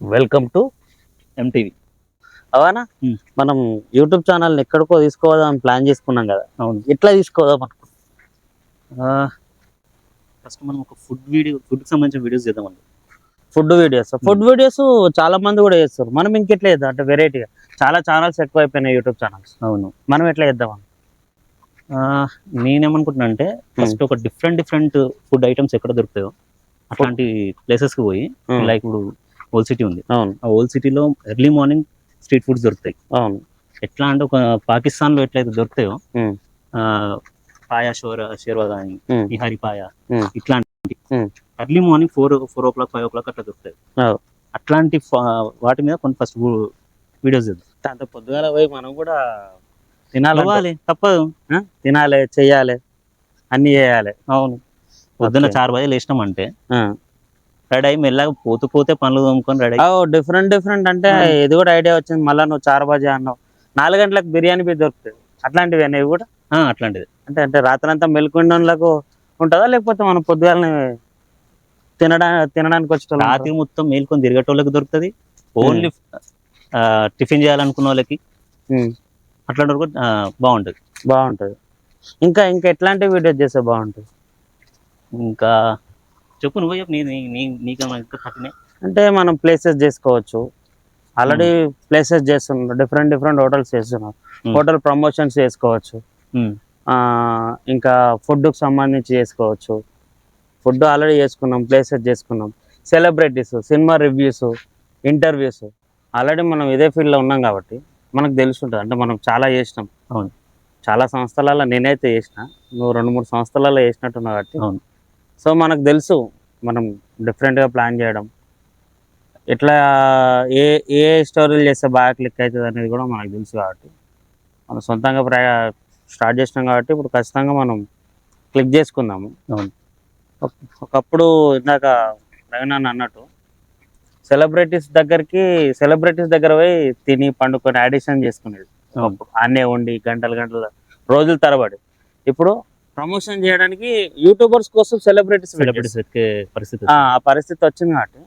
Welcome to MTV అవనా? Hmm. మనం YouTube channel ఎక్కడికో తీసుకోవదాం ప్లాన్ చేసుకున్నాం కదా. అవును. ఎట్లా తీసుకోదాం అనుకో ఫస్ట్ మనం ఒక ఫుడ్ వీడియో ఫుడ్కి సంబంధించిన వీడియోస్ చేద్దామండి. ఫుడ్ వీడియోస్ ఫుడ్ వీడియోస్ చాలా మంది కూడా చేస్తారు. మనం ఇంకెట్లా చేద్దాం? అంటే వెరైటీగా చాలా ఛానల్స్ ఎక్కువ అయిపోయినాయి యూట్యూబ్ ఛానల్స్. అవును. మనం ఎట్లా చేద్దాం ఆ, నేనేమనుకుంటున్నా అంటే ఫస్ట్ ఒక డిఫరెంట్ డిఫరెంట్ ఫుడ్ ఐటమ్స్ ఎక్కడ దొరుకుతాయో అట్లాంటి ప్లేసెస్కి పోయి Hmm. లైక్ ఇప్పుడు ఓల్డ్ సిటీ ఉంది. అవును. ఆ ఓల్డ్ సిటీలో ఎర్లీ మార్నింగ్ స్ట్రీట్ ఫుడ్స్ దొరుకుతాయి. అవును. ఎట్లా అంటే ఒక పాకిస్తాన్లో ఎట్లయితే దొరుకుతాయో పాయా షోర షేర్వా కానీ. నిహారి పాయ. ఇట్లాంటి. Early morning four four o'clock five o'clock అట్లా దొరుకుతాయి. అట్లాంటి వాటి మీద కొన్ని ఫస్ట్ వీడియోస్ అంత పొద్దుగాల పోయి మనం కూడా తినాలి తప్పదు. తినాలి చెయ్యాలి అన్ని చేయాలి. అవును. పొద్దున్న. చారు బజే లేచినామంటే రెడీ అయ్యి మెల్లగా పోతూ పోతే పనులు తోముకొని రెడీ డిఫరెంట్ డిఫరెంట్ అంటే. ఇది కూడా ఐడియా వచ్చింది. మళ్ళీ నువ్వు చార్ బాజీ అన్నావు. నాలుగు గంటలకు బిర్యానీ బి దొరుకుతుంది. అట్లాంటివి అనేవి కూడా? అట్లాంటిది. అంటే అంటే రాత్రంతా మెలుకుండోళ్ళకు ఉంటుందా? లేకపోతే మనం పొద్దుగాలని తినడా తినడానికి వచ్చేటోళ్ళం రాత్రి మొత్తం మేల్కొని తిరిగేటోళ్ళకి దొరుకుతుంది. ఓన్లీ టిఫిన్ చేయాలనుకున్న వాళ్ళకి. అట్లాంటి బాగుంటది. బాగుంటది. ఇంకా ఇంకా ఎట్లాంటి వీడియోస్ చేస్తే బాగుంటుంది? ఇంకా చెప్పు నువ్వు చెప్పు నీ నీ- నీ నీకేమైనా ఇంకా పట్టినాయి అంటే మనం ప్లేసెస్ చేసుకోవచ్చు. ఆల్రెడీ ప్లేసెస్ చేస్తున్నారు. డిఫరెంట్ డిఫరెంట్ హోటల్స్ చేస్తున్నారు. Hmm. హోటల్ ప్రమోషన్స్ చేసుకోవచ్చు. ఇంకా ఫుడ్కి సంబంధించి చేసుకోవచ్చు. ఫుడ్ ఆల్రెడీ చేసుకున్నాం ప్లేసెస్ చేసుకున్నాం. Celebrities cinema reviews interviews already మనం ఇదే ఫీల్డ్లో ఉన్నాం కాబట్టి మనకు తెలుసుంటుంది. అంటే మనం చాలా చేసినాం. అవును. చాలా సంస్థలలో నేనైతే చేసిన. నువ్వు రెండు మూడు సంస్థలలో చేసినట్టున్నావు కాబట్టి అవును. సో మనకు తెలుసు మనం డిఫరెంట్గా ప్లాన్ చేయడం. ఎట్లా ఏ ఏ స్టోరీలు చేస్తే బాగా క్లిక్ అవుతుంది అనేది కూడా మనకు తెలుసు కాబట్టి. మనం సొంతంగా ప్రయా స్టార్ట్ చేసినాం కాబట్టి ఇప్పుడు ఖచ్చితంగా మనం క్లిక్ చేసుకుందాము. ఒకప్పుడు ఇందాక రవినాన్న అన్నట్టు సెలబ్రిటీస్ దగ్గరికి సెలబ్రిటీస్ దగ్గర పోయి తిని పండుకొని ఆడిషన్ చేసుకునేది. ఆనే ఉండి గంటలు గంటలు రోజుల తరబడి. ఇప్పుడు ప్రమోషన్ చేయడానికి యూట్యూబర్స్ కోసం సెలబ్రిటీస్ సెలబ్రిటీస్ వెతికే పరిస్థితి ఆ పరిస్థితి వచ్చింది కాబట్టి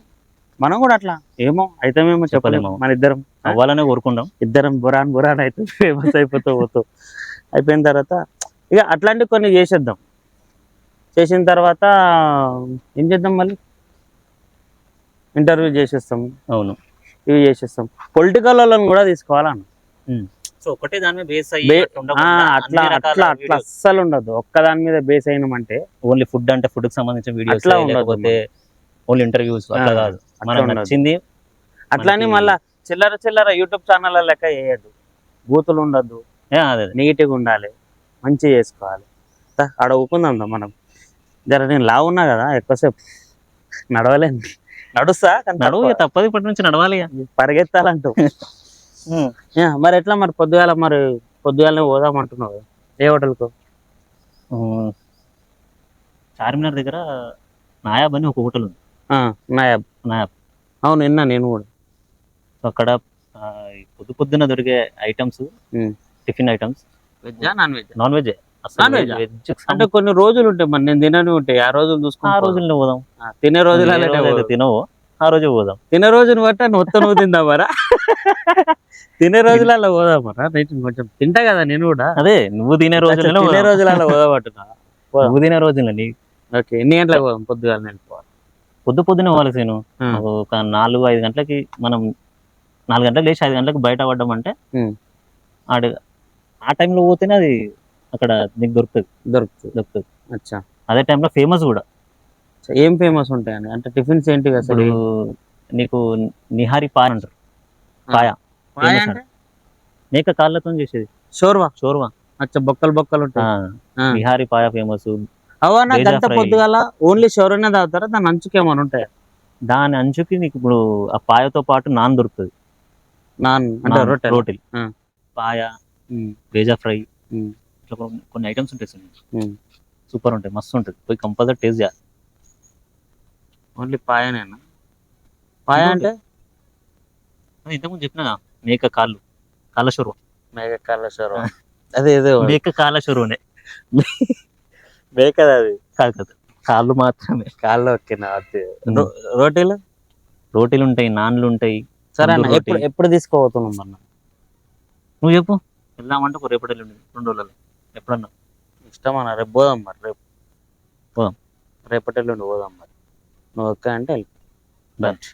మనం కూడా అట్లా ఏమో అయితేమేమో చెప్పలేము. చెప్పలేము. మన ఇద్దరం అవ్వాలనే కోరుకుంటాం. ఇద్దరం బురాన్ బురాన్ అయితే ఫేమస్ అయిపోతూ పోతూ. అయిపోయిన తర్వాత ఇక అట్లాంటివి కొన్ని చేసేద్దాం. చేసిన తర్వాత ఏం చేద్దాం మళ్ళీ? ఇంటర్వ్యూ చేసేస్తాం అవును. ఇవి చేసేస్తాం. పొలిటికల్ వాళ్ళని కూడా తీసుకోవాలన్న సో ఒకటే దాని మీద బేస్ ఆ, అట్లా అట్లా అట్లా అస్సలు ఉండదు ఒక్క దాని మీద బేస్ అయినామంటే ఓన్లీ ఫుడ్ అంటే ఫుడ్కి సంబంధించిన వీడియోస్ లేకపోతే ఓన్లీ ఇంటర్వ్యూస్ అట్లా కాదు. మనకు. నచ్చింది అట్లానే మళ్ళా చిల్లర చిల్లర యూట్యూబ్ ఛానల్ లెక్క చేయొద్దు బూతులు ఉండద్దు. అదే అదే. నీట్గా ఉండాలి. మంచిగా చేసుకోవాలి. ఆడ ఊపుకుందాం దా మనం. జర నేను లావు ఉన్నా కదా ఎక్కువసేపు. నడవలేను. నడుస్తా కానీ నడువు తప్పదు ఇప్పటి నుంచి నడవాలి. పరిగెత్తాలంటూ మరి ఎట్లా మరి పొద్దుగాల మరి పొద్దుగాలనే పోదాం అంటున్నావు కదా. ఏ హోటల్కు? చార్మినార్ దగ్గర నాయాబ్ అని ఒక హోటల్ ఉంది. ఆ, నాయాబ్. నాయాబ్. అవును విన్నా నేను కూడా. సో అక్కడ ఆ, పొద్దు పొద్దున దొరికే items. Tiffin items వెజ్జా non veg non veg veg ఆ? అంటే కొన్ని రోజులు ఉంటాయి మరి నేను తినని ఉంటాయి. ఆ రోజులు ఆ చూసుకుని రోజుల్లో పోదాం. ఆ, తినే రోజులు తినవో. ఆ రోజే పోదాం. తినే రోజుని బట్టి మొత్తం నువ్వు తిందామరా? తినే రోజులలో పోదామరా? నేను కొంచెం తింటా కదా నేను కూడా. అదే నువ్వు తినే రోజుల్లో తినే రోజులలో పోదామంటున్నా. నువ్వు తినే రోజుల్లో నీ ఓకే ఎన్ని గంటలకు పోదాం? పొద్దుగాల పొద్దు పొద్దున పోవాలి సీను. ఒక నాలుగు ఐదు గంటలకి మనం నాలుగు గంటలకు లేచి ఐదు గంటలకు బయట పడ్డాం అంటే. ఆడ ఆ టైంలో పోతేనే అది అక్కడ నీకు దొరుకుతుంది. దొరుకుతుంది. దొరుకుతుంది. అచ్చా. అదే టైంలో ఫేమస్ కూడా. ఏం ఫేమస్ ఉంటాయని అంటే టిఫిన్స్ ఏంటి అసలు? నీకు నిహారి పాయ అంటారు. పాయ. మేక కాళ్ళతో చేసేది. షోర్వా? చోర్వా అచ్చా బొక్కలు బొక్కలు ఉంటాయి. నిహారి పాయ ఫేమస్ గంట ఫ్రై. పొద్దుగాల ఓన్లీ షోర్వనే తాగుతారా? దాని అంచుకేమైనా ఉంటాయి? దాని అంచుకి నీకు ఇప్పుడు ఆ పాయతో పాటు నాన్ దొరుకుతుంది. నాన్ అంటే రొట్టె రోటిల్. పాయ బేజా ఫ్రై. ఇట్లా కొన్ని- ఐటమ్స్ ఉంటాయి. సూపర్ ఉంటాయి. మస్తు ఉంటుంది. పోయి కంపల్సరీ టేస్ట్ చేయాలి. ఓన్లీ పాయనేనా? పాయ అంటే? ఇంతకుముందు చెప్పిన మేక కాళ్ళు. కాళ్ళ మేక కాళ్ళ షోర్వా అదే ఏదో మేక కాళ్ళ మేకది అది. కాదు కాదు. కాళ్ళు మాత్రమే. కాళ్ళు రొ- రోటీలు? రోటీలు ఉంటాయి నాన్లు ఉంటాయి సరే అన్న ఎప్పుడు. ఎప్పుడు తీసుకోబోతున్నాం అన్న? నువ్వు చెప్పు. వెళ్దామంటే ఒక రేపటి ఎల్లుండి రెండు రోజులలో. ఎప్పుడన్నా? ఇష్టం అన్న? రేపు పోదాం మరి రేపు. పోదాం. రేపటి ఎల్లుండి పోదాం మరి. నువ్వు ఓకే అంటే వెళ్ళి.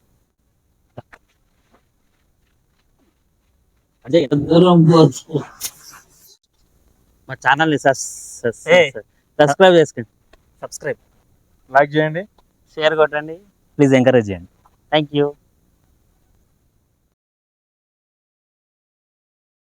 అదే దూరం మా ఛానల్ని Hey. సబ్స్క్రైబ్ చేసుకోండి సబ్స్క్రైబ్ లైక్ చేయండి. షేర్ కొట్టండి. ప్లీజ్ ఎంకరేజ్ చేయండి. Thank you